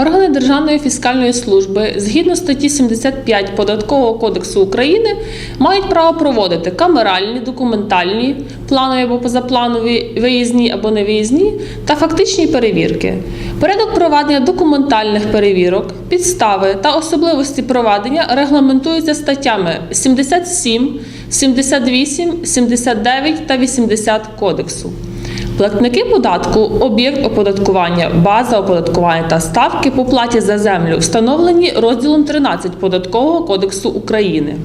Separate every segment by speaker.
Speaker 1: Органи Державної фіскальної служби згідно статті 75 Податкового кодексу України мають право проводити камеральні, документальні, планові або позапланові, виїзні або невиїзні та фактичні перевірки. Порядок проведення документальних перевірок, підстави та особливості проведення регламентуються статтями 77, 78, 79 та 80 кодексу. Платники податку, об'єкт оподаткування, база оподаткування та ставки по платі за землю встановлені розділом 13 Податкового кодексу України.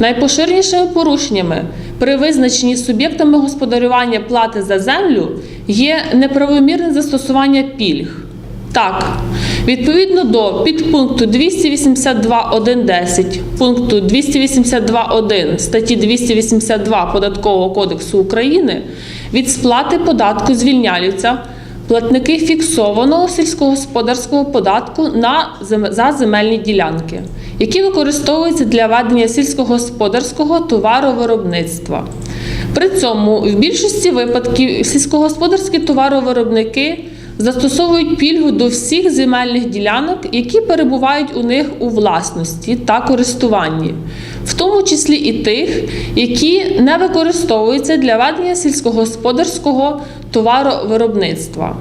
Speaker 1: Найпоширенішими порушеннями при визначенні суб'єктами господарювання плати за землю є неправомірне застосування пільг. Так, відповідно до підпункту 282.1.10 пункту 282.1 статті 282 Податкового кодексу України від сплати податку звільняються платники фіксованого сільськогосподарського податку на за земельні ділянки, які використовуються для ведення сільськогосподарського товаровиробництва. При цьому в більшості випадків сільськогосподарські товаровиробники застосовують пільгу до всіх земельних ділянок, які перебувають у них у власності та користуванні, в тому числі і тих, які не використовуються для ведення сільськогосподарського товаровиробництва.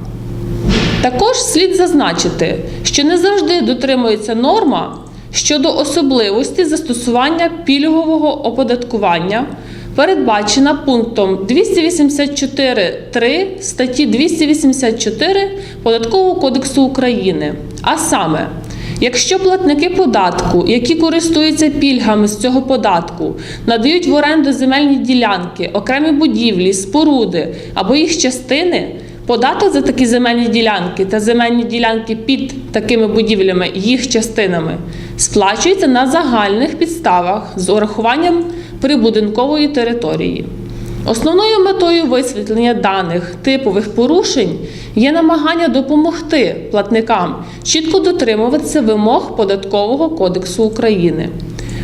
Speaker 1: Також слід зазначити, що не завжди дотримується норма щодо особливості застосування пільгового оподаткування, передбачена пунктом 284.3 статті 284 Податкового кодексу України. А саме, Якщо платники податку, які користуються пільгами з цього податку, надають в оренду земельні ділянки, окремі будівлі, споруди або їх частини, податок за такі земельні ділянки та земельні ділянки під такими будівлями, їх частинами, сплачується на загальних підставах з урахуванням прибудинкової території. Основною метою висвітлення даних типових порушень є намагання допомогти платникам чітко дотримуватися вимог Податкового кодексу України,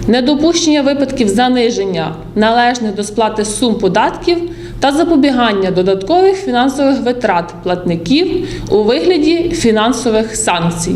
Speaker 1: недопущення випадків заниження належних до сплати сум податків та запобігання додаткових фінансових витрат платників у вигляді фінансових санкцій.